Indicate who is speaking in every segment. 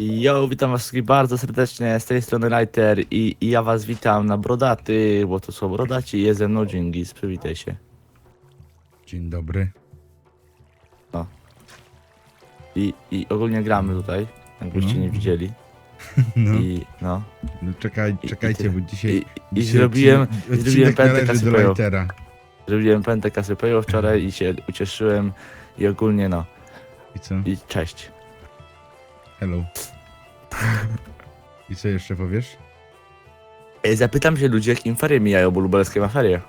Speaker 1: Yo, witam was wszystkich bardzo serdecznie, z tej strony Lighter i, i ja was witam na Brodaty, bo to są Brodaci jest ze mną Dżingis, przywitaj się.
Speaker 2: Dzień dobry.
Speaker 1: I, I ogólnie gramy tutaj, jakbyście
Speaker 2: No.
Speaker 1: nie widzieli.
Speaker 2: No,
Speaker 1: I no,
Speaker 2: no czekaj,
Speaker 1: i-
Speaker 2: czekajcie,
Speaker 1: i-
Speaker 2: bo dzisiaj...
Speaker 1: i, i
Speaker 2: dzisiaj
Speaker 1: zrobiłem,
Speaker 2: odcinek
Speaker 1: zrobiłem pętę
Speaker 2: należy do
Speaker 1: kasypejo.
Speaker 2: Lightera.
Speaker 1: Zrobiłem pętę kasypejo wczoraj i się ucieszyłem i ogólnie no,
Speaker 2: I co?
Speaker 1: i cześć.
Speaker 2: Hello. I co jeszcze powiesz?
Speaker 1: Ej, Zapytam się ludzi, jak im ferie mijają, bo lubelskie ma ferie.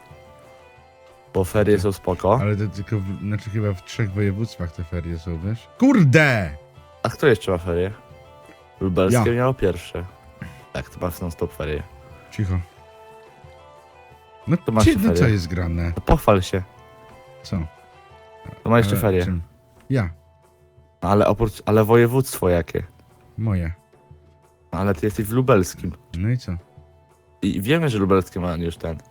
Speaker 1: Bo ferie są spoko.
Speaker 2: Ale to tylko, w, znaczy chyba w trzech województwach te ferie są, wiesz? Kurde!
Speaker 1: A kto jeszcze ma ferie? Lubelskie
Speaker 2: Ja.
Speaker 1: miało pierwsze. Tak, to ma non stop ferie.
Speaker 2: Cicho. No,
Speaker 1: To masz
Speaker 2: no
Speaker 1: ferie.
Speaker 2: co jest grane?
Speaker 1: No pochwal się,
Speaker 2: Co?
Speaker 1: to ma jeszcze
Speaker 2: Ale
Speaker 1: ferie.
Speaker 2: czym? Ja.
Speaker 1: Ale oprócz, ale województwo jakie?
Speaker 2: Moje.
Speaker 1: Ale ty jesteś w lubelskim.
Speaker 2: No i co?
Speaker 1: I wiemy, że lubelskie ma już ten. Ma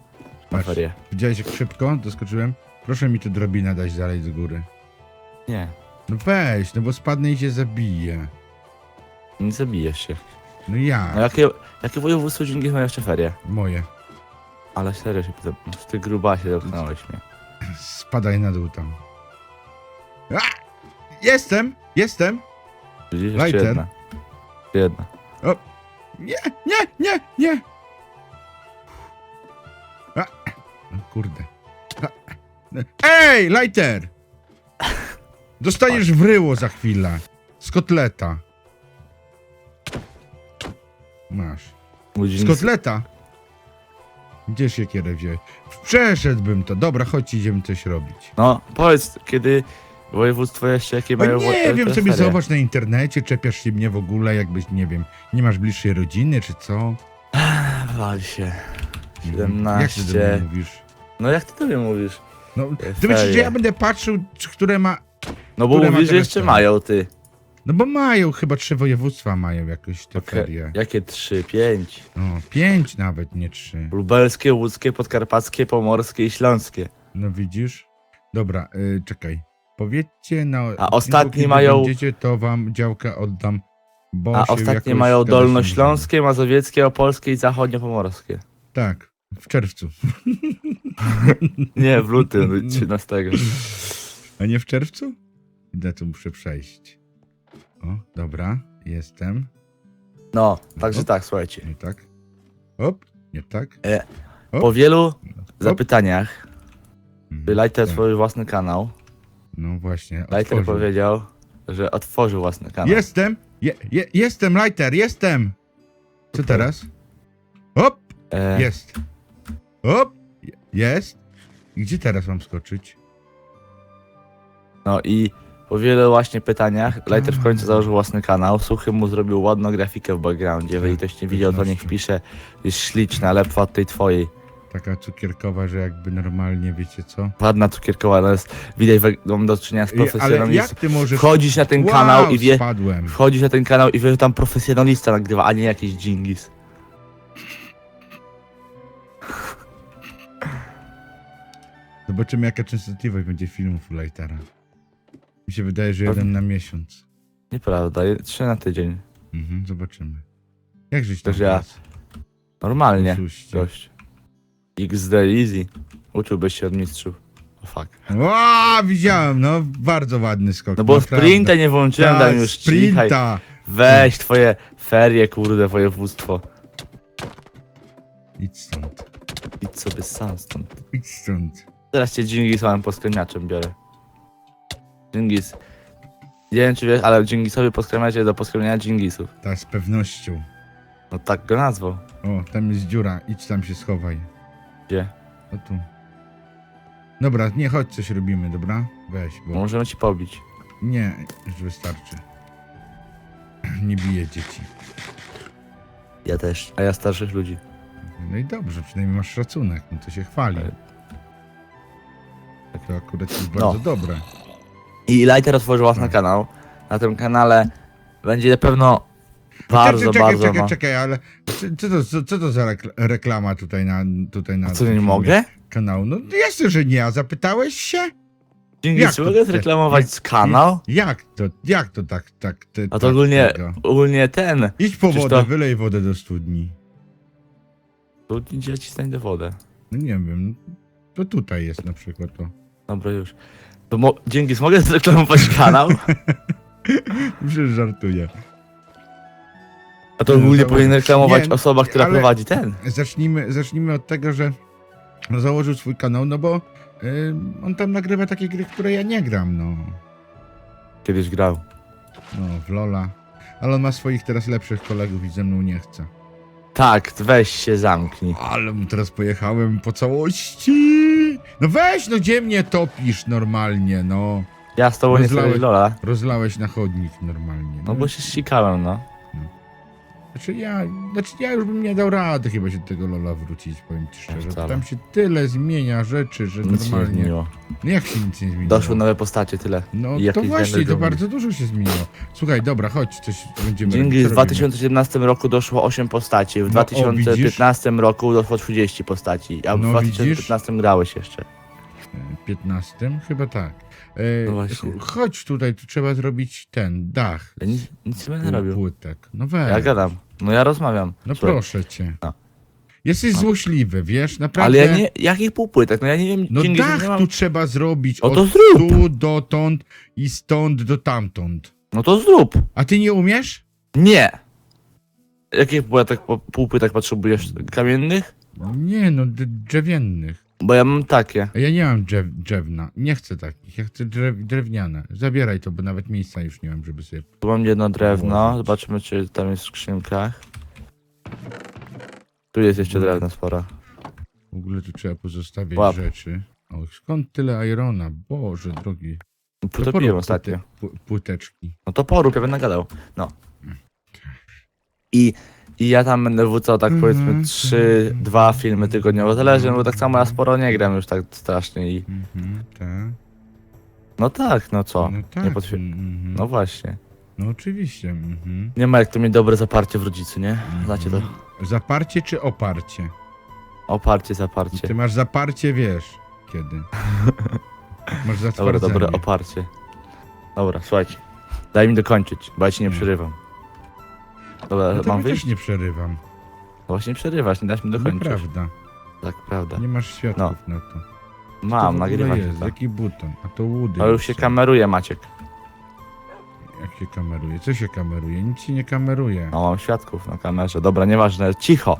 Speaker 2: Patrz.
Speaker 1: ferie.
Speaker 2: Widziałeś jak szybko doskoczyłem? Proszę mi tu drobinę dać dalej do góry.
Speaker 1: Nie,
Speaker 2: No weź, no bo spadnę i się zabiję.
Speaker 1: nie zabijesz się.
Speaker 2: No ja.
Speaker 1: No jakie, jakie województwo dzięki ma jeszcze ferie?
Speaker 2: Moje.
Speaker 1: Ale serio się pytam, no ty grubasie zamknąłeś mnie.
Speaker 2: Spadaj na dół tam. A! Jestem! Jestem!
Speaker 1: Widzisz, jeszcze
Speaker 2: Lighter.
Speaker 1: jedna. Jeszcze jedna.
Speaker 2: Nie, nie, nie, nie! A! No kurde. A! Ej, lighter! Dostaniesz w ryło za chwilę. Z kotleta. Masz. Z kotleta? Gdzie się kierę wziąć? Przeszedłbym to. Dobra, chodź, idziemy coś robić.
Speaker 1: No, powiedz, kiedy województwo jeszcze jakie
Speaker 2: No
Speaker 1: mają wo-
Speaker 2: nie wiem, sobie
Speaker 1: ferie?
Speaker 2: zobacz na internecie, czepiasz się mnie w ogóle, jakbyś, nie wiem, nie masz bliższej rodziny, czy co?
Speaker 1: Wal się.
Speaker 2: Jak ty do mnie
Speaker 1: 17.
Speaker 2: mówisz?
Speaker 1: No jak ty tobie mówisz?
Speaker 2: No, ty myślisz, że ja będę patrzył, czy- które ma...
Speaker 1: No bo
Speaker 2: Które ma
Speaker 1: mówisz, że
Speaker 2: teraz
Speaker 1: jeszcze mają ty.
Speaker 2: No bo mają, chyba trzy województwa mają jakoś te ferie.
Speaker 1: Jakie trzy, pięć?
Speaker 2: No, pięć nawet, nie trzy.
Speaker 1: Lubelskie, łódzkie, podkarpackie, pomorskie i śląskie.
Speaker 2: No widzisz? Dobra, y, czekaj. Powiedzcie na... odcinku,
Speaker 1: ostatni mają-
Speaker 2: będziecie, to wam działkę oddam, bo
Speaker 1: A ostatnie mają dolnośląskie, mazowieckie, opolskie i zachodniopomorskie.
Speaker 2: Tak, w czerwcu.
Speaker 1: Nie, w lutym 13.
Speaker 2: A nie w czerwcu? Idę tu muszę przejść. O, dobra, jestem.
Speaker 1: No, także tak, słuchajcie.
Speaker 2: Nie tak. Hop, nie tak.
Speaker 1: E. Po wielu
Speaker 2: Hop.
Speaker 1: zapytaniach
Speaker 2: Mhm,
Speaker 1: Lighter
Speaker 2: tak.
Speaker 1: stworzył własny kanał.
Speaker 2: No właśnie,
Speaker 1: Lighter
Speaker 2: otworzył.
Speaker 1: powiedział, że otworzył własny kanał.
Speaker 2: Jestem! Je, je, jestem, Lighter, jestem! Co teraz? Hop,
Speaker 1: E,
Speaker 2: jest. Hop, je- jest. I Gdzie teraz mam skoczyć?
Speaker 1: No i po wielu właśnie pytaniach Lighter w końcu założył własny kanał. Suchy mu zrobił ładną grafikę w backgroundzie. Jeżeli ktoś nie widział, to niech wpisze. Jest śliczna, lepsza od tej twojej.
Speaker 2: Taka cukierkowa, że jakby normalnie, wiecie co?
Speaker 1: Ładna cukierkowa, no jest, widać, że mam do czynienia z
Speaker 2: I- Ale
Speaker 1: profesjonalistą.
Speaker 2: jak ty możesz...
Speaker 1: Wchodzisz na ten
Speaker 2: wow,
Speaker 1: kanał i wie,
Speaker 2: spadłem.
Speaker 1: wchodzisz na ten kanał i wie, że tam profesjonalista nagrywa, a nie jakiś dżingis.
Speaker 2: Zobaczymy, jaka częstotliwość będzie filmów u Lightera. Mi się wydaje, że jeden na miesiąc.
Speaker 1: Nieprawda, je- trzy na tydzień.
Speaker 2: Mhm, zobaczymy. Jak żyć
Speaker 1: Też
Speaker 2: tam
Speaker 1: ja.
Speaker 2: teraz?
Speaker 1: Normalnie,
Speaker 2: Oszuście.
Speaker 1: gość. XD easy. Uczyłbyś się od mistrzów. O fuck.
Speaker 2: Ła, widziałem, no, bardzo ładny skok.
Speaker 1: No bo
Speaker 2: naprawdę.
Speaker 1: sprinta nie włączyłem,
Speaker 2: Tak,
Speaker 1: daj już cichaj.
Speaker 2: sprinta.
Speaker 1: Weź twoje ferie, kurde, województwo.
Speaker 2: Idź stąd,
Speaker 1: Idź sobie sam stąd.
Speaker 2: idź stąd.
Speaker 1: Teraz cię Dżingisowym poskremiaczem biorę. Dżingis. Nie wiem czy wiesz, ale Dżingisowy poskremiacie do poskremiania Dżingisów.
Speaker 2: Tak, z pewnością.
Speaker 1: No tak go nazwał.
Speaker 2: O, tam jest dziura, idź tam się schowaj.
Speaker 1: Gdzie?
Speaker 2: O tu. Dobra, nie chodź, coś robimy, dobra? Weź, bo...
Speaker 1: Możemy ci pobić.
Speaker 2: Nie, już wystarczy. Nie bije dzieci.
Speaker 1: Ja też. A ja starszych ludzi.
Speaker 2: No i dobrze, przynajmniej masz szacunek, no to się chwali. To akurat jest
Speaker 1: No.
Speaker 2: bardzo dobre.
Speaker 1: I Lighter otworzył własny
Speaker 2: Tak.
Speaker 1: kanał. Na tym kanale będzie na pewno bardzo,
Speaker 2: czekaj,
Speaker 1: bardzo...
Speaker 2: czekaj,
Speaker 1: no.
Speaker 2: czekaj, ale co, to, co, co to za rekl- reklama tutaj na, tutaj na
Speaker 1: A co, nie mogę?
Speaker 2: kanału? No jasne, że nie, a zapytałeś się?
Speaker 1: Dzięki,
Speaker 2: Jak
Speaker 1: czy mogę zreklamować
Speaker 2: jak-
Speaker 1: kanał?
Speaker 2: Jak to, jak to tak, tak, ty,
Speaker 1: A
Speaker 2: tak
Speaker 1: to ogólnie,
Speaker 2: tego?
Speaker 1: ogólnie ten.
Speaker 2: Idź po wodę,
Speaker 1: to-
Speaker 2: wylej wodę do studni.
Speaker 1: Tu gdzie ci znajdę wodę.
Speaker 2: No nie wiem, to tutaj jest na przykład to.
Speaker 1: Dobra, już. To mo- dzięki, mogę zreklamować kanał?
Speaker 2: Przecież żartuję.
Speaker 1: A to
Speaker 2: No,
Speaker 1: ogólnie powinien reklamować
Speaker 2: Nie,
Speaker 1: osoba, która
Speaker 2: ale-
Speaker 1: prowadzi ten.
Speaker 2: Zacznijmy, zacznijmy od tego, że założył swój kanał, no bo y, on tam nagrywa takie gry, które ja nie gram, no.
Speaker 1: Kiedyś grał.
Speaker 2: No, w Lola. Ale on ma swoich teraz lepszych kolegów i ze mną nie chce.
Speaker 1: Tak, weź się zamknij.
Speaker 2: Ale mu teraz pojechałem po całości. No weź, no gdzie mnie topisz normalnie, no.
Speaker 1: Ja z tobą nie
Speaker 2: Rozlałeś-
Speaker 1: w Lola.
Speaker 2: Rozlałeś na chodnik normalnie.
Speaker 1: No bo się ścikałem, no.
Speaker 2: Znaczy ja, znaczy ja już bym nie dał rady chyba się do tego Lola wrócić, powiem ci szczerze.
Speaker 1: wcale.
Speaker 2: Tam się tyle zmienia rzeczy, że
Speaker 1: Nic się nie
Speaker 2: normalnie...
Speaker 1: zmieniło.
Speaker 2: No jak się nic nie zmieniło?
Speaker 1: Doszły nowe postacie, tyle.
Speaker 2: No
Speaker 1: I
Speaker 2: to
Speaker 1: jakieś
Speaker 2: właśnie, to bardzo dużo się zmieniło. Słuchaj, dobra, chodź, coś będziemy
Speaker 1: Dzięki w
Speaker 2: Co robimy?
Speaker 1: 2017 roku doszło 8 postaci, w
Speaker 2: No, o,
Speaker 1: 2015 roku doszło 30 postaci, a w
Speaker 2: No,
Speaker 1: 2015 grałeś jeszcze.
Speaker 2: 15? Chyba tak. E,
Speaker 1: No właśnie.
Speaker 2: ch- Chodź tutaj, tu trzeba zrobić ten dach.
Speaker 1: Ja nic, nic nie będę
Speaker 2: pół
Speaker 1: robił.
Speaker 2: Płytek. No weź.
Speaker 1: Ja gadam. No ja rozmawiam.
Speaker 2: No
Speaker 1: Słuchaj.
Speaker 2: proszę cię.
Speaker 1: No.
Speaker 2: Jesteś złośliwy, wiesz, naprawdę.
Speaker 1: Ale ja nie, jakich półpłytek? No ja nie wiem,
Speaker 2: No
Speaker 1: dzięki, że
Speaker 2: dach
Speaker 1: nie mam...
Speaker 2: tu trzeba zrobić
Speaker 1: No
Speaker 2: od
Speaker 1: to zrób.
Speaker 2: tu dotąd i stąd do tamtąd.
Speaker 1: No to zrób.
Speaker 2: A ty nie umiesz?
Speaker 1: Nie. Jakich półpłytek, półpłytek potrzebujesz? Kamiennych?
Speaker 2: Nie, no d- drzewiennych.
Speaker 1: Bo ja mam takie.
Speaker 2: A ja nie mam drzew, drzewna. Nie chcę takich. Ja chcę drew, drewniane. Zabieraj to, bo nawet miejsca już nie mam, żeby sobie.
Speaker 1: Tu mam jedno drewno, zobaczymy czy tam jest w skrzynkach. Tu jest jeszcze
Speaker 2: No.
Speaker 1: drewno sporo.
Speaker 2: W ogóle tu trzeba pozostawiać
Speaker 1: Łap.
Speaker 2: rzeczy. O, skąd tyle irona? Boże drogi. To
Speaker 1: Potopiłem
Speaker 2: porób
Speaker 1: ostatnio.
Speaker 2: płyte- pł- Płyteczki.
Speaker 1: No to porób, ja będę gadał. No. I, I ja tam będę wrzucał tak powiedzmy
Speaker 2: Mhm.
Speaker 1: 3-2 filmy tygodniowo, zależy, bo tak samo ja sporo nie gram już tak strasznie i...
Speaker 2: Mhm, tak.
Speaker 1: No tak, no co?
Speaker 2: No tak.
Speaker 1: Nie potwier-
Speaker 2: mhm.
Speaker 1: No właśnie.
Speaker 2: no oczywiście. Mhm.
Speaker 1: Nie ma jak to mieć dobre zaparcie w rodzicu, nie? Znacie to?
Speaker 2: Mhm. Zaparcie czy oparcie?
Speaker 1: Oparcie, zaparcie.
Speaker 2: Ty masz zaparcie, wiesz, kiedy. Masz zatwardzenie.
Speaker 1: dobre oparcie. Dobra, słuchajcie. Daj mi dokończyć, bo ja ci nie
Speaker 2: Nie.
Speaker 1: przerywam. Dobra,
Speaker 2: No to
Speaker 1: mam
Speaker 2: ja
Speaker 1: wyjść?
Speaker 2: też nie przerywam.
Speaker 1: Właśnie przerywasz, nie dasz mi dokończyć.
Speaker 2: Nieprawda.
Speaker 1: Tak, prawda.
Speaker 2: Nie masz światłów na to. To
Speaker 1: Mam,
Speaker 2: ogóle
Speaker 1: nagrywam się
Speaker 2: jest?
Speaker 1: to.
Speaker 2: Jaki buton? A to łudy.
Speaker 1: Ale już się kameruje, Maciek.
Speaker 2: Jak się kameruje? Co się kameruje? Nic się nie kameruje.
Speaker 1: No, mam świadków na kamerze. Dobra, nieważne, cicho.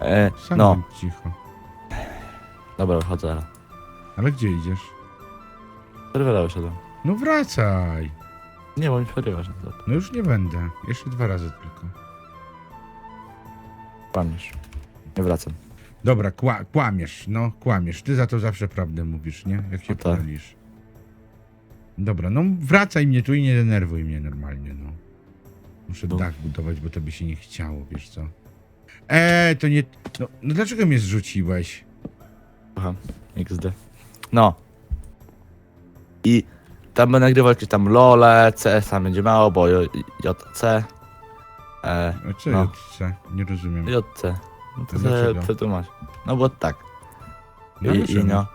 Speaker 1: E,
Speaker 2: Sam
Speaker 1: no,
Speaker 2: bądź cicho.
Speaker 1: dobra, wychodzę.
Speaker 2: Ale gdzie idziesz?
Speaker 1: Przerwę wyszedłem.
Speaker 2: No wracaj.
Speaker 1: Nie, bo mi przerywasz. No to
Speaker 2: No już nie będę. Jeszcze dwa razy tylko.
Speaker 1: kłamiesz. Nie wracam.
Speaker 2: Dobra, kła kłamiesz, no kłamiesz. Ty za to zawsze prawdę mówisz, nie? Jak się
Speaker 1: No tak.
Speaker 2: pomylisz. Dobra, no wracaj mnie tu i nie denerwuj mnie normalnie, no. Muszę
Speaker 1: No.
Speaker 2: dach budować, bo to by się nie chciało, wiesz co? Eee, to nie... No, no dlaczego mnie zrzuciłeś?
Speaker 1: Aha, XD. No. I tam będę nagrywał jakieś tam LOLe, CS tam będzie mało, bo J- JC. E,
Speaker 2: A
Speaker 1: No.
Speaker 2: JC? Nie rozumiem.
Speaker 1: JC. No to
Speaker 2: A
Speaker 1: sobie
Speaker 2: dlaczego?
Speaker 1: przetłumacz. No bo tak.
Speaker 2: No,
Speaker 1: I,
Speaker 2: ale
Speaker 1: i
Speaker 2: czemu?
Speaker 1: no.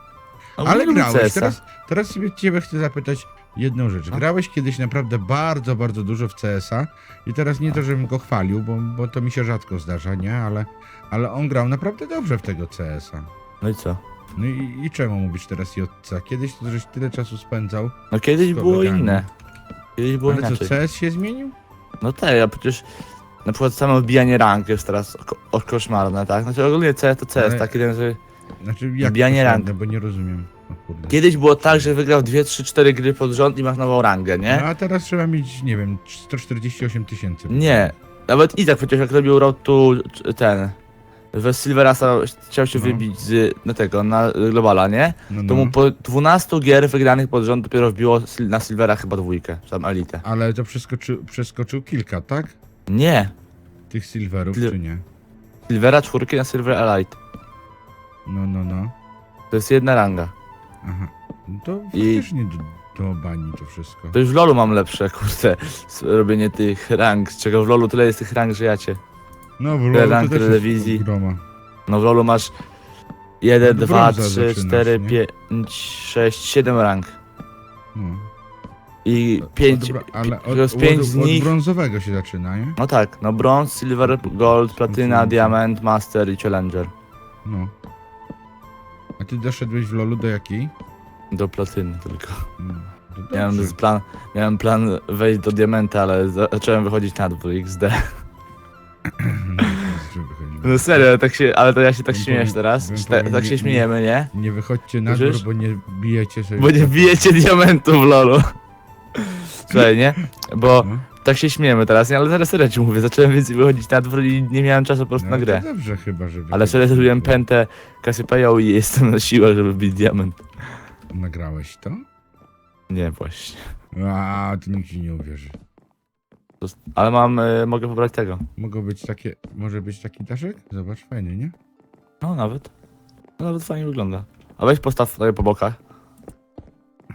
Speaker 1: no
Speaker 2: Ale
Speaker 1: lubię
Speaker 2: grałeś,
Speaker 1: CS-a.
Speaker 2: teraz, teraz ciebie chcę zapytać jedną rzecz.
Speaker 1: No.
Speaker 2: Grałeś kiedyś naprawdę bardzo, bardzo dużo w CS-a i teraz nie to, żebym go chwalił, bo, bo to mi się rzadko zdarza, nie? Ale, ale on grał naprawdę dobrze w tego CS-a.
Speaker 1: No i co?
Speaker 2: No i, i czemu mówisz teraz JC? Kiedyś to żeś tyle czasu spędzał,
Speaker 1: No kiedyś było inne. Kiedyś było
Speaker 2: ale co,
Speaker 1: inaczej.
Speaker 2: CS się zmienił?
Speaker 1: No tak, ja przecież na przykład samo wbijanie rank jest teraz oko- o- koszmarne, tak? Znaczy ogólnie CS to CS,
Speaker 2: Ale-
Speaker 1: tak? Jeden, że...
Speaker 2: Znaczy, jak
Speaker 1: Wbijanie
Speaker 2: to
Speaker 1: rank.
Speaker 2: bo nie rozumiem. O kurde.
Speaker 1: Kiedyś było tak, że wygrał 2, 3, 4 gry pod rząd i masz nową rangę, nie?
Speaker 2: No a teraz trzeba mieć, nie wiem, 148 tysięcy.
Speaker 1: Nie. Nawet Izak przecież jak robił road to ten... We Silverasa chciał się
Speaker 2: No.
Speaker 1: wybić z, na tego, na Globala, nie?
Speaker 2: No,
Speaker 1: To
Speaker 2: no.
Speaker 1: mu po 12 gier wygranych pod rząd dopiero wbiło sil- na Silvera chyba dwójkę, czy tam Elite.
Speaker 2: Ale to przeskoczył, przeskoczył kilka, tak?
Speaker 1: Nie.
Speaker 2: Tych silverów,
Speaker 1: Tyle-
Speaker 2: czy nie?
Speaker 1: Silvera czwórki na Silver Elite.
Speaker 2: No, no, no.
Speaker 1: To jest jedna ranga.
Speaker 2: Aha. No to
Speaker 1: I-
Speaker 2: faktycznie do, do bani to wszystko.
Speaker 1: To już w LoLu mam lepsze, kurde, s- robienie tych rank, z czego w LoLu tyle jest tych rank, że ja cię.
Speaker 2: No w
Speaker 1: Tyle
Speaker 2: LoL to
Speaker 1: rank
Speaker 2: też jest
Speaker 1: telewizji.
Speaker 2: groma.
Speaker 1: No w LoLu masz 1,
Speaker 2: Od
Speaker 1: 2,
Speaker 2: brąza
Speaker 1: 3,
Speaker 2: zaczynasz,
Speaker 1: 4,
Speaker 2: nie?
Speaker 1: 5, 6, 7 rank.
Speaker 2: No.
Speaker 1: I pięć,
Speaker 2: Od, bro- ale od,
Speaker 1: przez
Speaker 2: od,
Speaker 1: pięć
Speaker 2: od,
Speaker 1: z nich...
Speaker 2: brązowego się zaczyna, nie?
Speaker 1: No tak, no brąz, silver, gold, platyna, diament, master i challenger.
Speaker 2: No. A ty doszedłeś w LoLu do jakiej?
Speaker 1: Do platyny tylko.
Speaker 2: No. to
Speaker 1: Miałem
Speaker 2: dobrze.
Speaker 1: z plan, miałem plan wejść do diamenta, ale za- zacząłem wychodzić na dwór XD. No serio, tak się, ale to ja się tak
Speaker 2: Bym
Speaker 1: śmiejesz
Speaker 2: powi-
Speaker 1: teraz?
Speaker 2: bym
Speaker 1: Czy ta,
Speaker 2: powiem,
Speaker 1: tak
Speaker 2: nie-
Speaker 1: się śmiejemy, nie?
Speaker 2: Nie wychodźcie na
Speaker 1: Słyszysz?
Speaker 2: dwór, bo nie bijecie sobie...
Speaker 1: Bo nie bijecie diamentu w lolu. Słuchaj, nie? Bo
Speaker 2: No.
Speaker 1: tak się śmiejemy teraz, nie? Ale teraz serio ci mówię, zacząłem więcej wychodzić na dwór i nie miałem czasu po prostu
Speaker 2: No,
Speaker 1: na grę.
Speaker 2: To dobrze chyba, żeby...
Speaker 1: Ale serio zrobiłem pętę Kasypają i jestem na siłę, żeby bić diament.
Speaker 2: Nagrałeś to?
Speaker 1: Nie, właśnie.
Speaker 2: A, to nikt ci nie uwierzy.
Speaker 1: To- Ale mam, y, mogę pobrać tego.
Speaker 2: Mogą być takie... Może być taki daszek? Zobacz, fajny, nie?
Speaker 1: No nawet. No, nawet fajnie wygląda. A weź postaw sobie po bokach.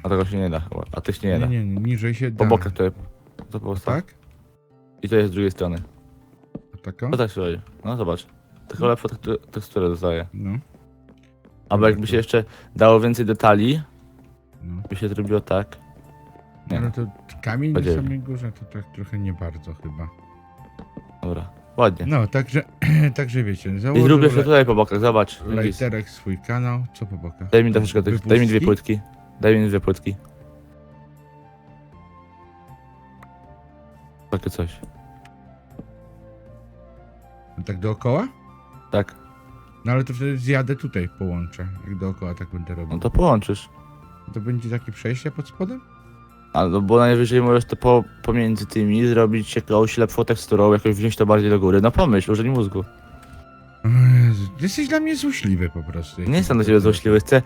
Speaker 1: A tego się nie da chyba. A tych się nie da.
Speaker 2: Nie, nie, niżej się da.
Speaker 1: Po bokach to, to postaw.
Speaker 2: Tak?
Speaker 1: I to jest z drugiej strony.
Speaker 2: A tako?
Speaker 1: No tak słuchaj. No zobacz. Tylko lepsze tekstu- teksturę dostaje.
Speaker 2: No,
Speaker 1: Albo jakby się jeszcze dało więcej detali,
Speaker 2: no.
Speaker 1: by się zrobiło tak. Nie.
Speaker 2: Ale to kamień na
Speaker 1: Podzielnie.
Speaker 2: samej górze to tak trochę nie bardzo chyba.
Speaker 1: Dobra. Ładnie.
Speaker 2: No, także, także wiecie,
Speaker 1: I zrób jeszcze
Speaker 2: le-
Speaker 1: tutaj po bokach, zobacz. Widzisz?
Speaker 2: Lejterek swój kanał. Co po bokach?
Speaker 1: Daj mi troszeczkę tych, daj mi dwie
Speaker 2: Wypustki?
Speaker 1: płytki. Daj mi dwie płytki. Takie coś.
Speaker 2: Tak dookoła?
Speaker 1: Tak.
Speaker 2: No ale to wtedy zjadę tutaj, połączę. Jak dookoła tak będę robił.
Speaker 1: No to połączysz.
Speaker 2: To będzie takie przejście pod spodem?
Speaker 1: A, no bo najwyżej możesz to po, pomiędzy tymi zrobić jakąś lepszą teksturą, jakoś wziąć to bardziej do góry. No pomyśl, użyj mózgu.
Speaker 2: Jezu, ty jesteś dla mnie złośliwy po prostu.
Speaker 1: Nie jestem dla ciebie złośliwy, chcę...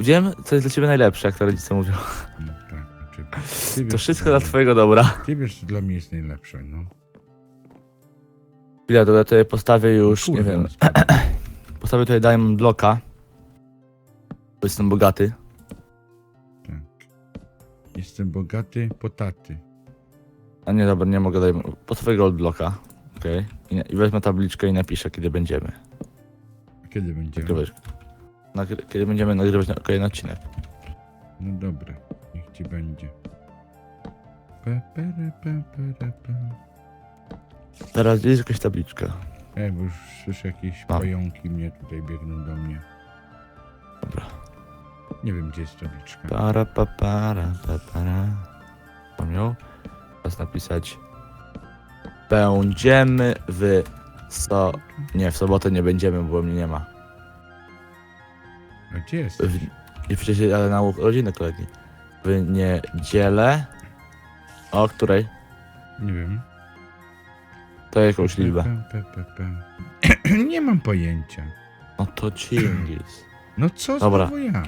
Speaker 1: Wiem, co jest dla ciebie najlepsze, jak to rodzice mówią.
Speaker 2: No, tak, oczywiście. Ty
Speaker 1: To wszystko
Speaker 2: dla
Speaker 1: twojego dobra.
Speaker 2: Ty wiesz, co dla mnie jest najlepsze, no.
Speaker 1: Chwila, to ja tutaj postawię już, nie
Speaker 2: Kurde,
Speaker 1: wiem,
Speaker 2: no, spadł.
Speaker 1: postawię tutaj Diamond Blocka. Bo jestem bogaty.
Speaker 2: Jestem bogaty, potaty.
Speaker 1: A nie, dobra, nie mogę dać. Postawię Gold Blocka. Okej. I, I wezmę tabliczkę i napiszę, kiedy będziemy.
Speaker 2: Kiedy będziemy?
Speaker 1: Nagrywać. Nagry kiedy będziemy nagrywać na kolejny odcinek.
Speaker 2: No dobra, niech ci będzie. Pere, pe.
Speaker 1: Teraz jest jakaś tabliczka.
Speaker 2: Ej, bo już słyszę jakieś
Speaker 1: Mam.
Speaker 2: pająki mnie tutaj biegną do mnie.
Speaker 1: Dobra.
Speaker 2: Nie wiem, gdzie jest tabliczka.
Speaker 1: Para, pa, para, pa, para. Teraz napisać. Będziemy w so... Nie, w sobotę nie będziemy, bo mnie nie ma.
Speaker 2: A gdzie jest?
Speaker 1: W... I przecież ale na rodzinę kolegi. W niedzielę. O której?
Speaker 2: Nie wiem.
Speaker 1: To jakąś liczbę.
Speaker 2: Pe, pe, pe, pe. Nie mam pojęcia.
Speaker 1: No to Chingis.
Speaker 2: No co
Speaker 1: Dobra.
Speaker 2: znowu ja?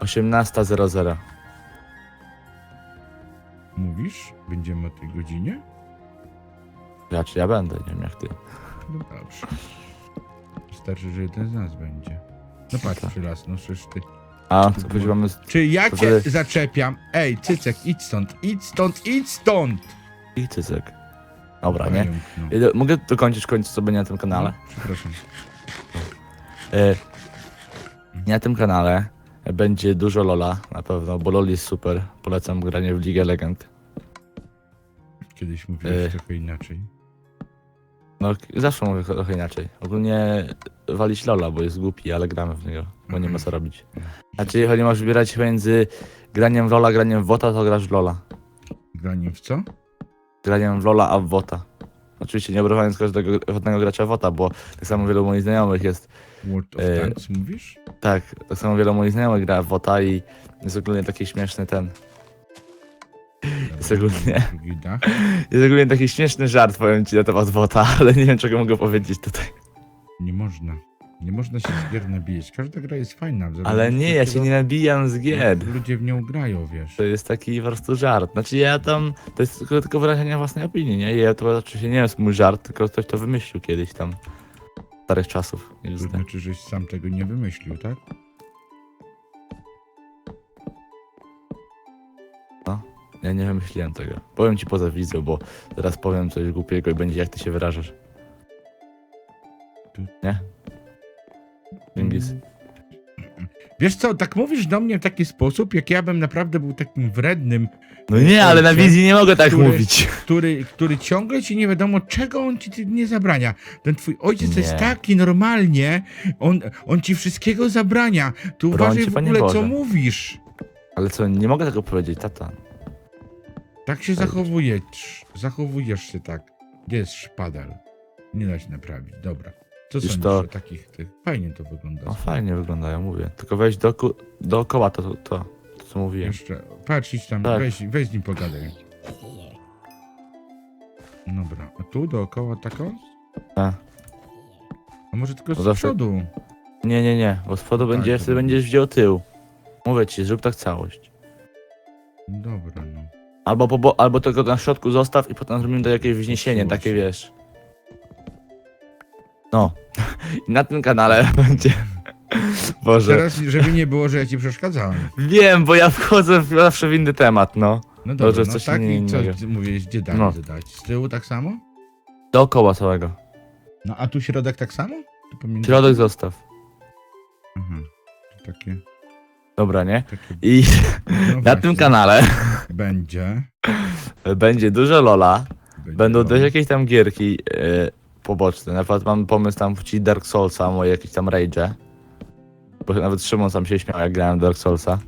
Speaker 1: 18.00.
Speaker 2: Mówisz? Będziemy o tej godzinie?
Speaker 1: Ja czy ja będę, nie wiem jak ty.
Speaker 2: No dobrze. Wystarczy, że jeden z nas będzie. No patrz,
Speaker 1: Tak.
Speaker 2: przylas, no przecież ty.
Speaker 1: A, co powiedzieć mamy z...
Speaker 2: Czy ja
Speaker 1: To
Speaker 2: cię
Speaker 1: wtedy-
Speaker 2: zaczepiam? Ej, cycek, idź stąd, idź stąd, idź stąd!
Speaker 1: i cycek. Dobra, nie?
Speaker 2: No.
Speaker 1: Do- Mogę dokończyć końcu sobie na tym kanale?
Speaker 2: No, przepraszam.
Speaker 1: E, na tym kanale będzie dużo Lola, na pewno, bo LOL jest super. Polecam granie w Ligę Legend.
Speaker 2: Kiedyś mówiłeś
Speaker 1: E.
Speaker 2: trochę inaczej.
Speaker 1: No, k- zawsze mówię trochę inaczej. Ogólnie walić Lola, bo jest głupi, ale gramy w niego, bo nie ma co robić. Znaczy, jeżeli masz wybierać między graniem w Lola, graniem w Wota, to grasz w Lola.
Speaker 2: Graniem w co?
Speaker 1: Graniem w Lola, a w Wota. Oczywiście nie obrażając każdego żadnego gracza w Wota, bo tak samo wielu moich znajomych jest,
Speaker 2: World of
Speaker 1: E.
Speaker 2: Tanks mówisz?
Speaker 1: tak, tak samo wielu moich znajomych gra w Wota i jest ogólnie taki śmieszny ten, Jest ogólnie.
Speaker 2: Drugi dach.
Speaker 1: jest ogólnie taki śmieszny żart, powiem ci na temat Wota, ale nie wiem czego mogę powiedzieć tutaj.
Speaker 2: Nie można. Nie można się z gier nabijać. Każda gra jest fajna.
Speaker 1: Ale nie, ja się nie nabijam z gier.
Speaker 2: Ludzie w nią grają, wiesz.
Speaker 1: To jest taki po prostu żart. Znaczy ja tam, to jest tylko, tylko wyrażenie własnej opinii, nie? Ja to oczywiście nie jest mój żart, tylko ktoś to wymyślił kiedyś tam. Starych czasów.
Speaker 2: To znaczy, żeś sam tego nie wymyślił, tak?
Speaker 1: Ja nie wymyśliłem tego. Powiem ci poza wizją, bo teraz powiem coś głupiego i będzie jak ty się wyrażasz.
Speaker 2: Tu-
Speaker 1: Nie? Dżingis.
Speaker 2: Wiesz co, tak mówisz do mnie w taki sposób, jak ja bym naprawdę był takim wrednym,
Speaker 1: No nie, ale na wizji nie mogę tak
Speaker 2: który-
Speaker 1: mówić.
Speaker 2: który, który ciągle ci nie wiadomo, czego on ci nie zabrania. Ten twój ojciec to jest
Speaker 1: Nie.
Speaker 2: taki normalnie, on, on ci wszystkiego zabrania. Tu uważaj w ogóle, co mówisz.
Speaker 1: Ale co, nie mogę tego powiedzieć, tata.
Speaker 2: Tak się zachowujesz, zachowujesz się tak. Jest szpadel? Nie da się naprawić, dobra. Co
Speaker 1: Wiesz
Speaker 2: sądzisz
Speaker 1: to-
Speaker 2: o takich tych? Fajnie to wygląda.
Speaker 1: No fajnie wyglądają, mówię. Tylko weź do, dookoła to, to, to, to co mówiłem.
Speaker 2: Jeszcze, patrz, idź tam,
Speaker 1: Tak.
Speaker 2: weź, weź z nim pogadaj. Dobra, a tu dookoła taką?
Speaker 1: Tak.
Speaker 2: A może tylko z
Speaker 1: No zawsze-
Speaker 2: przodu?
Speaker 1: Nie, nie, nie, bo z przodu
Speaker 2: Tak,
Speaker 1: będzie,
Speaker 2: to
Speaker 1: sobie będziesz widział tył. Mówię ci, zrób tak całość.
Speaker 2: Dobra, no.
Speaker 1: Albo, po, bo, albo tego na środku zostaw i potem zrobimy to jakieś wzniesienie, takie wiesz. No. Na tym kanale będzie. Boże.
Speaker 2: Teraz, żeby nie było, że ja ci przeszkadzałem.
Speaker 1: Wiem, bo ja wchodzę w, zawsze w inny temat, no.
Speaker 2: No
Speaker 1: Dobrze,
Speaker 2: no
Speaker 1: coś
Speaker 2: tak i co
Speaker 1: innego.
Speaker 2: ty mówiłeś, gdzie dalej
Speaker 1: No.
Speaker 2: dodać? Z tyłu tak samo?
Speaker 1: Dookoła całego.
Speaker 2: No a tu środek tak samo? Tu pomiędzy...
Speaker 1: Środek zostaw.
Speaker 2: Aha, to takie...
Speaker 1: Dobra, nie?
Speaker 2: takie...
Speaker 1: I
Speaker 2: No
Speaker 1: na
Speaker 2: właśnie.
Speaker 1: tym kanale
Speaker 2: Będzie.
Speaker 1: będzie dużo Lola.
Speaker 2: będzie
Speaker 1: Będą też jakieś tam gierki e, poboczne. Na przykład mam pomysł tam wrócić Dark Soulsa, moje jakieś tam rage. Bo nawet Szymon sam się śmiał, jak grałem Dark Soulsa.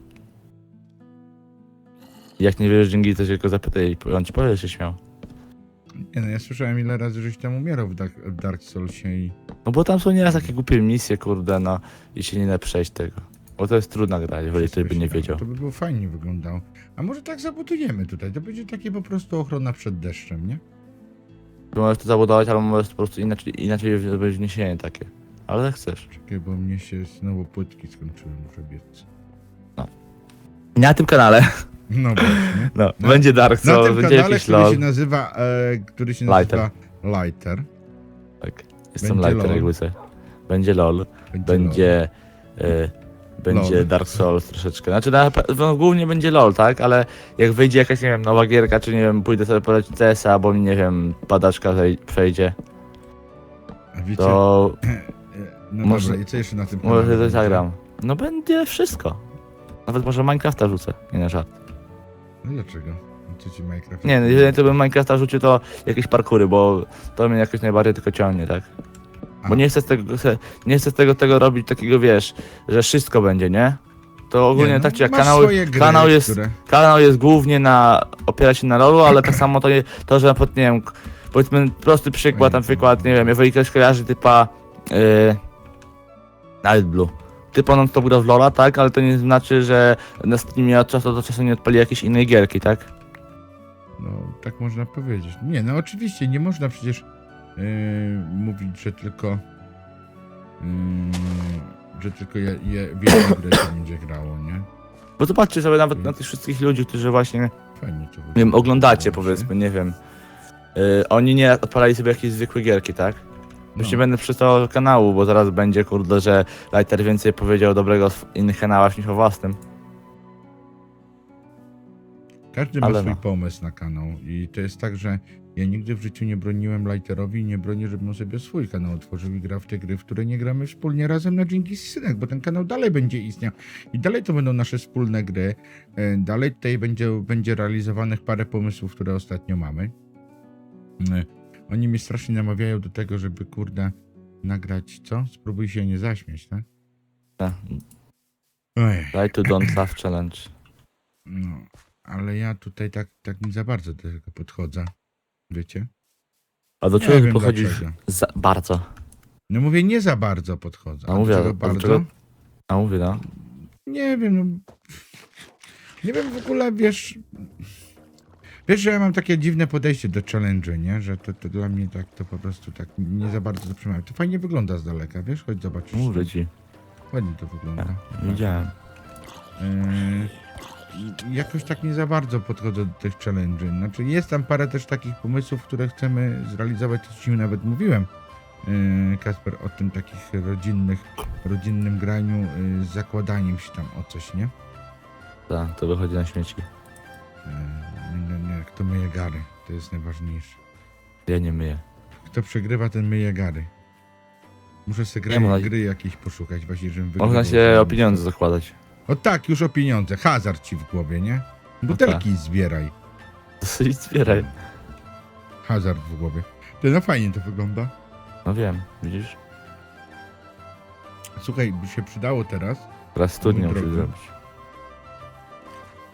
Speaker 1: Jak nie wiesz dzięki, to się go zapytaj i on ci powie, że się śmiał.
Speaker 2: Nie no, ja słyszałem ile razy żeś tam umierał w Dark, w Dark Soulsie i...
Speaker 1: No bo tam są nieraz takie głupie misje, kurde, no i się nie da przejść tego. Bo to jest trudna gra, jeżeli ktoś by nie
Speaker 2: Myślałem,
Speaker 1: wiedział.
Speaker 2: To by było fajnie wyglądało. A może tak zabudujemy tutaj? To będzie takie po prostu ochrona przed deszczem, nie?
Speaker 1: Ty możesz to zabudować, albo możesz po prostu inaczej, inaczej zrobić wniesienie takie. Ale jak chcesz.
Speaker 2: Czekaj, bo mnie się znowu płytki skończyły, muszę biec.
Speaker 1: Na tym kanale,
Speaker 2: No właśnie.
Speaker 1: no,
Speaker 2: Na-
Speaker 1: będzie Dark
Speaker 2: Na
Speaker 1: Souls,
Speaker 2: tym
Speaker 1: będzie
Speaker 2: kanale,
Speaker 1: jakiś
Speaker 2: który
Speaker 1: lol.
Speaker 2: się nazywa, e, który się
Speaker 1: Lighter.
Speaker 2: nazywa Lighter.
Speaker 1: Tak, jestem
Speaker 2: Będzie
Speaker 1: lighter
Speaker 2: lol.
Speaker 1: jakby co. Będzie LOL, będzie... E, będzie
Speaker 2: LOL.
Speaker 1: Dark Souls troszeczkę. Znaczy, na, no, głównie będzie LOL, tak? Ale jak wyjdzie jakaś, nie wiem, nowa gierka, czy nie wiem, pójdę sobie polecić CS-a, bo mi, nie wiem, padaczka zej- przejdzie,
Speaker 2: A wiecie,
Speaker 1: to
Speaker 2: no
Speaker 1: może-
Speaker 2: dobra, i co jeszcze na tym
Speaker 1: może
Speaker 2: kanale będzie?
Speaker 1: zagram. No będzie wszystko. Nawet może Minecrafta rzucę, nie na żart.
Speaker 2: No dlaczego? Co ci Minecraft?
Speaker 1: Nie, no jeżeli to bym Minecrafta rzucił, to jakieś parkury, bo to mnie jakoś najbardziej tylko ciągnie, tak? Bo nie chcę z tego, nie chcę z tego, tego robić takiego, wiesz, że wszystko będzie, nie? To ogólnie
Speaker 2: Nie, no,
Speaker 1: tak czy jak
Speaker 2: masz
Speaker 1: kanał,
Speaker 2: swoje gry,
Speaker 1: kanał jest,
Speaker 2: Które...
Speaker 1: kanał jest głównie na, opiera się na lolu, ale tak samo to, nie, to że na przykład, nie wiem, k- powiedzmy prosty przykład, na przykład, nie wiem, jeżeli ktoś kojarzy typa yy, Night Blue. Typ on to gra w Lola, tak, ale to nie znaczy, że na Steamie od czasu do czasu nie odpali jakiejś innej gierki, tak?
Speaker 2: No, tak można powiedzieć. Nie, no oczywiście, nie można przecież mówić, że tylko yy, że tylko je, je, w jedną grę się będzie grało, nie?
Speaker 1: Bo zobaczcie sobie nawet na tych wszystkich ludzi, którzy właśnie
Speaker 2: Fajnie to
Speaker 1: nie wiem, oglądacie powiedzmy, nie wiem. Yy, oni nie odpalali sobie jakieś zwykłe gierki, tak? Już
Speaker 2: No.
Speaker 1: nie będę przystał kanału, bo zaraz będzie kurde, że Lighter więcej powiedział dobrego o innych kanałach niż o własnym.
Speaker 2: Każdy ma
Speaker 1: Ale
Speaker 2: swój
Speaker 1: no.
Speaker 2: pomysł na kanał i to jest tak, że ja nigdy w życiu nie broniłem Lighterowi i nie bronię, żeby on sobie swój kanał otworzył i grał w te gry, w które nie gramy wspólnie razem na Dzięki Synek, bo ten kanał dalej będzie istniał i dalej to będą nasze wspólne gry, e, dalej tutaj będzie, będzie realizowanych parę pomysłów, które ostatnio mamy. E, Oni mnie strasznie namawiają do tego, żeby kurde nagrać, co? Spróbuj się nie zaśmiać, tak?
Speaker 1: Tak. To Don't Laugh Challenge.
Speaker 2: No, ale ja tutaj tak, tak nie za bardzo do tego podchodzę. Wiecie?
Speaker 1: A do
Speaker 2: Nie
Speaker 1: czego
Speaker 2: wiem
Speaker 1: pochodzisz
Speaker 2: dlaczego.
Speaker 1: za bardzo?
Speaker 2: No mówię, nie za bardzo podchodzę.
Speaker 1: No
Speaker 2: A
Speaker 1: mówię, a do
Speaker 2: bardzo?
Speaker 1: czego- A mówię, no.
Speaker 2: Nie wiem, no. Nie wiem w ogóle, wiesz... Wiesz, że ja mam takie dziwne podejście do challenge, nie? Że to, to dla mnie tak, to po prostu tak nie za bardzo to przemawia. To fajnie wygląda z daleka, wiesz? Chodź zobaczysz.
Speaker 1: Mówię ci.
Speaker 2: Ładnie to wygląda.
Speaker 1: Widziałem.
Speaker 2: Yy, i jakoś tak nie za bardzo podchodzę do tych challenge. Znaczy jest tam parę też takich pomysłów, które chcemy zrealizować, to ci nawet mówiłem. yy, Kasper, o tym takich rodzinnych, rodzinnym graniu yy, z zakładaniem się tam o coś, nie?
Speaker 1: Tak, to wychodzi na śmieci.
Speaker 2: Yy, nie, nie, nie, kto myje gary, to jest najważniejsze.
Speaker 1: Ja nie myję.
Speaker 2: Kto przegrywa, ten myje gary. Muszę sobie
Speaker 1: Nie
Speaker 2: gry,
Speaker 1: można-
Speaker 2: gry jakieś poszukać właśnie, żebym
Speaker 1: Można się o pieniądze zakładać.
Speaker 2: O tak, już o pieniądze. Hazard ci w głowie, nie? Butelki
Speaker 1: tak.
Speaker 2: zbieraj.
Speaker 1: Dosyć zbieraj.
Speaker 2: Hazard w głowie. Ty, no fajnie to wygląda.
Speaker 1: No wiem, widzisz?
Speaker 2: Słuchaj, by się przydało teraz.
Speaker 1: Teraz studnię
Speaker 2: Mój
Speaker 1: muszę
Speaker 2: drogi.
Speaker 1: zrobić.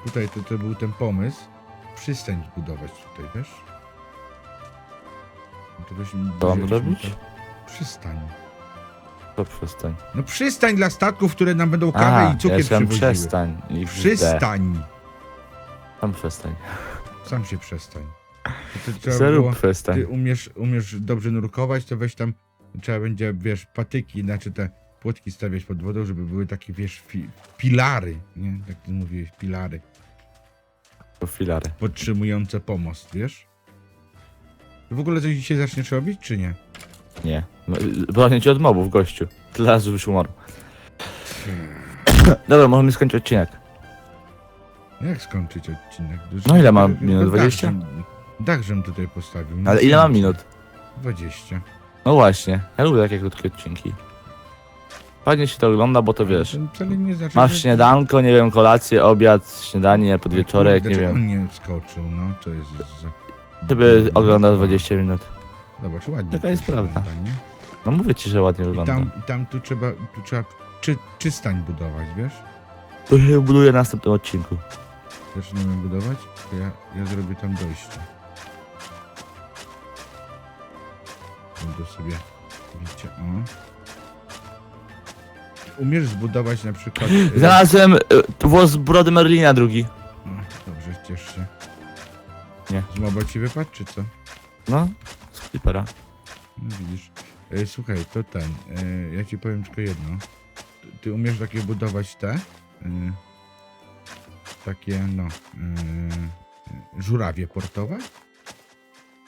Speaker 2: Tutaj to, to był ten pomysł. Przystań zbudować tutaj, wiesz? No to byśmy,
Speaker 1: Co mam
Speaker 2: wzięliśmy
Speaker 1: robić?
Speaker 2: to- Przystań.
Speaker 1: To przestań.
Speaker 2: No przystań dla statków, które nam będą kawę
Speaker 1: A,
Speaker 2: i cukier
Speaker 1: ja chciałem
Speaker 2: przywoziły.
Speaker 1: przestań. I.
Speaker 2: Przystań.
Speaker 1: Tam przestań.
Speaker 2: Sam się przestań. To, to trzeba
Speaker 1: Zero
Speaker 2: było,
Speaker 1: przestań.
Speaker 2: ty umiesz, umiesz dobrze nurkować, to weź tam, trzeba będzie, wiesz, patyki, znaczy te płotki stawiać pod wodą, żeby były takie, wiesz, fi, pilary, nie? Jak ty mówiłeś, pilary,
Speaker 1: To filary.
Speaker 2: podtrzymujące pomost, wiesz? W ogóle coś dzisiaj zaczniesz robić, czy nie?
Speaker 1: Nie. No, Bronię cię od mobów, gościu. Tyle razy już umarł. Dobra, możemy skończyć odcinek.
Speaker 2: No Jak skończyć odcinek?
Speaker 1: No ile mam minut? 20?
Speaker 2: Dachżem, dachżem tutaj postawił.
Speaker 1: Ale ile mam minut?
Speaker 2: 20.
Speaker 1: No właśnie. Ja lubię takie krótkie odcinki. Fajnie się to ogląda, bo to wiesz.
Speaker 2: To wcale nie znaczy,
Speaker 1: Masz
Speaker 2: że-
Speaker 1: śniadanko, nie wiem, kolację, obiad, śniadanie, podwieczorek, nie
Speaker 2: Dlaczego
Speaker 1: wiem.
Speaker 2: on nie wskoczył, no? To jest...
Speaker 1: Żeby oglądał 20 minut.
Speaker 2: Zobacz, ładnie.
Speaker 1: Taka jest prawda.
Speaker 2: wygląda, nie?
Speaker 1: No mówię ci, że ładnie
Speaker 2: I
Speaker 1: wygląda.
Speaker 2: tam, i tam tu trzeba, tu trzeba czy, czystań budować, wiesz?
Speaker 1: To się buduje w następnym odcinku.
Speaker 2: Zaczniemy budować, to ja, ja zrobię tam dojście. Będę sobie, widzicie, o. Umiesz zbudować na przykład... y,
Speaker 1: Znalazłem y, włos brody Merlina drugi.
Speaker 2: Dobrze, ciesz się.
Speaker 1: Nie.
Speaker 2: Z moba ci wypadł, czy co?
Speaker 1: No, Clippera.
Speaker 2: No widzisz. E, słuchaj, to ten. E, ja ci powiem tylko jedno. Ty, ty umiesz takie budować te? E, takie, no. E, żurawie portowe?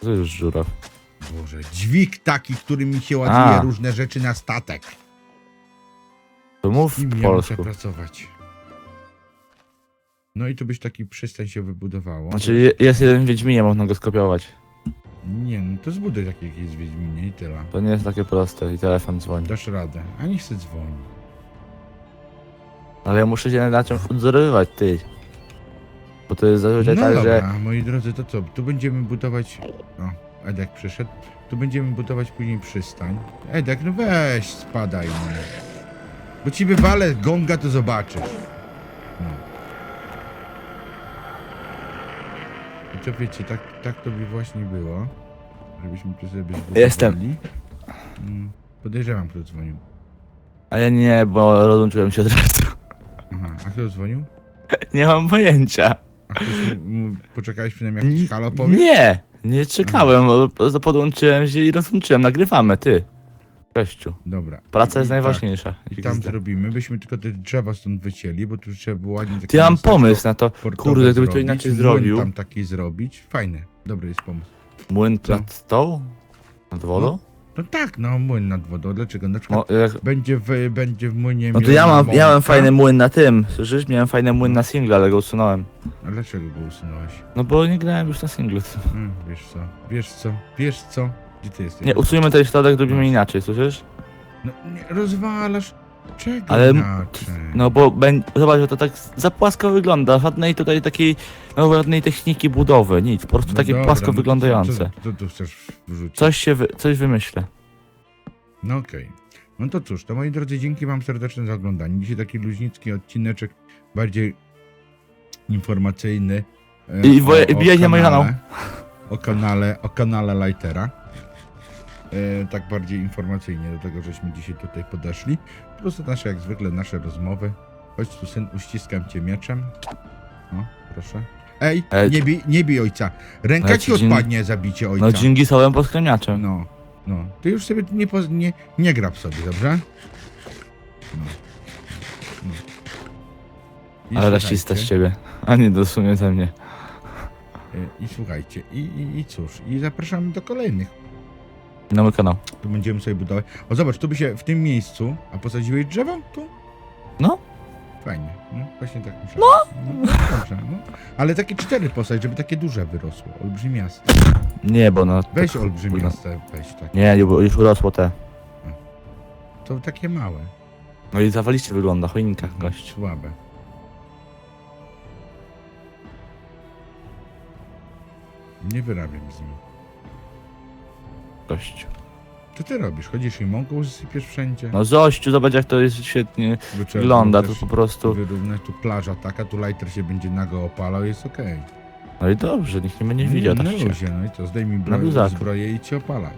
Speaker 1: To już żuraw.
Speaker 2: Boże, dźwig taki, który mi się ładuje
Speaker 1: A.
Speaker 2: różne rzeczy na statek.
Speaker 1: To mów
Speaker 2: I
Speaker 1: po
Speaker 2: ja muszę
Speaker 1: polsku.
Speaker 2: pracować. No i tu byś taki przystań się wybudowało.
Speaker 1: Znaczy je- jest jeden w Wiedźminie, można go skopiować.
Speaker 2: Nie, no to zbuduj takie jakieś Wiedźminie i tyle.
Speaker 1: To nie jest takie proste i telefon dzwoni.
Speaker 2: Dasz radę. A nie chcę dzwonić.
Speaker 1: Ale ja muszę się na czym odzorowywać, ty. Bo to jest zazwyczaj
Speaker 2: No
Speaker 1: tak,
Speaker 2: dobra,
Speaker 1: że...
Speaker 2: moi drodzy, to co? Tu będziemy budować... O, Edek przyszedł. Tu będziemy budować później przystań. Edek, no weź, spadaj. No. Bo ci wywalę gonga, to zobaczysz. No. I to wiecie, tak, tak to by właśnie było. Żebyśmy tu sobie zbudowali.
Speaker 1: Jestem.
Speaker 2: Mm, Podejrzewam, kto dzwonił.
Speaker 1: A ja nie, bo rozłączyłem się od razu.
Speaker 2: Aha, a kto dzwonił?
Speaker 1: Nie mam pojęcia.
Speaker 2: A ktoś mu, poczekałeś przynajmniej jakiś halo powie?
Speaker 1: Nie, nie czekałem, bo podłączyłem się i rozłączyłem. Nagrywamy, ty. Gościu.
Speaker 2: Dobra.
Speaker 1: Praca
Speaker 2: I-
Speaker 1: jest
Speaker 2: i tak.
Speaker 1: najważniejsza.
Speaker 2: I tam zrobimy, byśmy tylko te drzewa stąd wycięli, bo tu trzeba było ładnie takie
Speaker 1: Ty ja mam
Speaker 2: miasteczko
Speaker 1: pomysł na to.
Speaker 2: portowe
Speaker 1: Kurde, gdyby to
Speaker 2: zrobić,
Speaker 1: inaczej
Speaker 2: młyn
Speaker 1: zrobił.
Speaker 2: tam taki zrobić. Fajne, dobry jest pomysł.
Speaker 1: Młyn nad stołu? Nad wodą?
Speaker 2: No tak, no młyn nad wodą, dlaczego? Na przykład
Speaker 1: No, jak...
Speaker 2: będzie, w, będzie w młynie
Speaker 1: no to ja mam, ja mam fajny młyn na tym. Słyszysz? Miałem fajny młyn na single, ale go usunąłem.
Speaker 2: A dlaczego go usunąłeś?
Speaker 1: No bo nie grałem już na singlu.
Speaker 2: Hmm, wiesz co, wiesz co, wiesz co? Gdzie ty jesteś?
Speaker 1: Nie, usuniemy ten środek, robimy inaczej, słyszysz?
Speaker 2: No, nie rozwalasz. Czego
Speaker 1: Ale-
Speaker 2: inaczej?
Speaker 1: No bo ben... zobacz, że to tak za płasko wygląda. Żadnej tutaj takiej, no żadnej techniki budowy, nic. Po prostu
Speaker 2: No
Speaker 1: takie
Speaker 2: dobra,
Speaker 1: płasko
Speaker 2: no to
Speaker 1: wyglądające.
Speaker 2: Co, co tu chcesz wrzucić?
Speaker 1: Coś się, wy... coś wymyślę.
Speaker 2: No okej. No to cóż, to moi drodzy, dzięki wam serdeczne za oglądanie. Dzisiaj taki luźnicki odcineczek, bardziej informacyjny. e,
Speaker 1: I woje- na mój kanał.
Speaker 2: O kanale, o kanale Lightera. E, tak bardziej informacyjnie do tego, żeśmy dzisiaj tutaj podeszli. Po prostu nasze, jak zwykle, nasze rozmowy. Chodź tu, syn, uściskam cię mieczem. O, proszę. Ej,
Speaker 1: Ej.
Speaker 2: nie bij, nie bij ojca. Ręka
Speaker 1: Ale
Speaker 2: ci
Speaker 1: ci dzień-
Speaker 2: odpadnie zabicie ojca.
Speaker 1: No dżingisowym poskremiaczem.
Speaker 2: No, no. Ty już sobie nie, poz- nie, nie grab sobie, dobrze? No. no. I
Speaker 1: Ale rasista z
Speaker 2: słuchajcie,
Speaker 1: ciebie. A nie, dosłownie ze mnie.
Speaker 2: y, I słuchajcie, i, i, i cóż, i zapraszamy do kolejnych.
Speaker 1: Na mój kanał.
Speaker 2: Tu będziemy sobie budować. O zobacz, tu by się w tym miejscu, a posadziłeś drzewo? Tu?
Speaker 1: No.
Speaker 2: Fajnie, no właśnie tak myślałem. No. no dobrze, no. Ale takie cztery posadź, żeby takie duże wyrosło, olbrzymiaste.
Speaker 1: Nie, bo no...
Speaker 2: Weź
Speaker 1: to-
Speaker 2: olbrzymiaste, weź tak.
Speaker 1: Nie, już urosło te.
Speaker 2: to takie małe.
Speaker 1: No i zawaliście wygląda, choinka, gość.
Speaker 2: Słabe. Nie wyrabiam z nim.
Speaker 1: Gościu.
Speaker 2: Co ty robisz? Chodzisz i mąką sypiesz wszędzie?
Speaker 1: No Zościu, zobacz jak to jest świetnie wygląda, to
Speaker 2: też
Speaker 1: po prostu...
Speaker 2: Wyrównać tu plaża taka, tu lighter się będzie nago opalał, jest okej.
Speaker 1: No i dobrze, nikt nie będzie widział, tak
Speaker 2: no,
Speaker 1: się...
Speaker 2: luzie, no i to zdejmij
Speaker 1: Na
Speaker 2: broję, zbroję i cię opalać.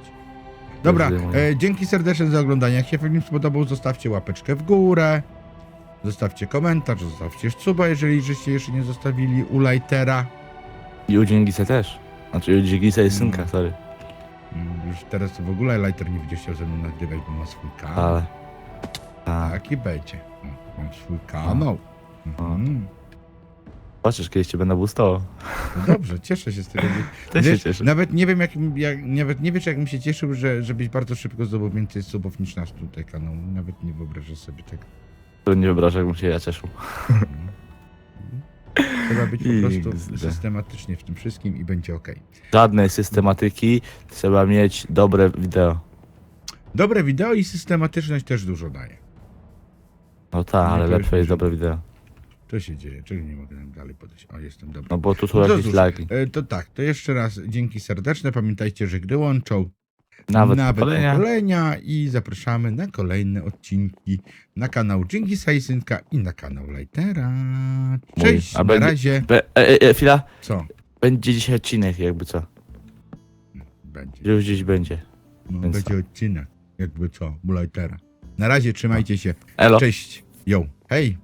Speaker 2: Dobra,
Speaker 1: zdejmuję.
Speaker 2: e, dzięki serdeczne za oglądanie. Jak się film spodobał, zostawcie łapeczkę w górę. Zostawcie komentarz, zostawcie suba, jeżeli żeście jeszcze nie zostawili u lightera.
Speaker 1: I u Dzięgisa też. Znaczy u Dzięgisa i synka,
Speaker 2: Mm.
Speaker 1: sorry.
Speaker 2: Mm, Już teraz w ogóle lighter nie będzie chciał ze mną nagrywać, bo ma swój kanał.
Speaker 1: Ale... Tak.
Speaker 2: Tak i będzie. O, Mam swój kanał. Mhm.
Speaker 1: Zobaczysz, kiedyś cię będę boostował.
Speaker 2: No dobrze, cieszę się z tego.
Speaker 1: Też się
Speaker 2: Wiesz,
Speaker 1: cieszę.
Speaker 2: Nawet nie wiem, jak, jak, nawet nie wiesz, jak bym się cieszył, że, żebyś bardzo szybko zdobył więcej subów niż nasz tutaj kanał. Nawet nie wyobrażasz sobie tego.
Speaker 1: To nie wyobrażam, jakbym się ja cieszył.
Speaker 2: Trzeba być po prostu systematycznie w tym wszystkim i będzie ok.
Speaker 1: Żadnej systematyki, trzeba mieć dobre wideo.
Speaker 2: Dobre wideo i systematyczność też dużo daje.
Speaker 1: No tak, ale
Speaker 2: to
Speaker 1: lepsze jest dobre wideo.
Speaker 2: Co się dzieje? Czego nie mogę tam dalej podejść? O, jestem dobry.
Speaker 1: No bo tu są
Speaker 2: No to
Speaker 1: jakieś
Speaker 2: cóż,
Speaker 1: lagi.
Speaker 2: e, To tak, to jeszcze raz dzięki serdeczne. Pamiętajcie, że gry łączą
Speaker 1: Nawet,
Speaker 2: nawet
Speaker 1: pokolenia.
Speaker 2: pokolenia i zapraszamy na kolejne odcinki na kanał Dzięki Sajsynka i na kanał Lightera. Cześć,
Speaker 1: a
Speaker 2: na
Speaker 1: będzie-
Speaker 2: razie.
Speaker 1: Be, e, e, e, chwila,
Speaker 2: Co?
Speaker 1: będzie dzisiaj odcinek, jakby co.
Speaker 2: Będzie.
Speaker 1: Już gdzieś będzie.
Speaker 2: No,
Speaker 1: Więc
Speaker 2: będzie odcinek, jakby co, Lightera. Na razie, trzymajcie się.
Speaker 1: Elo.
Speaker 2: Cześć. Yo. Hej.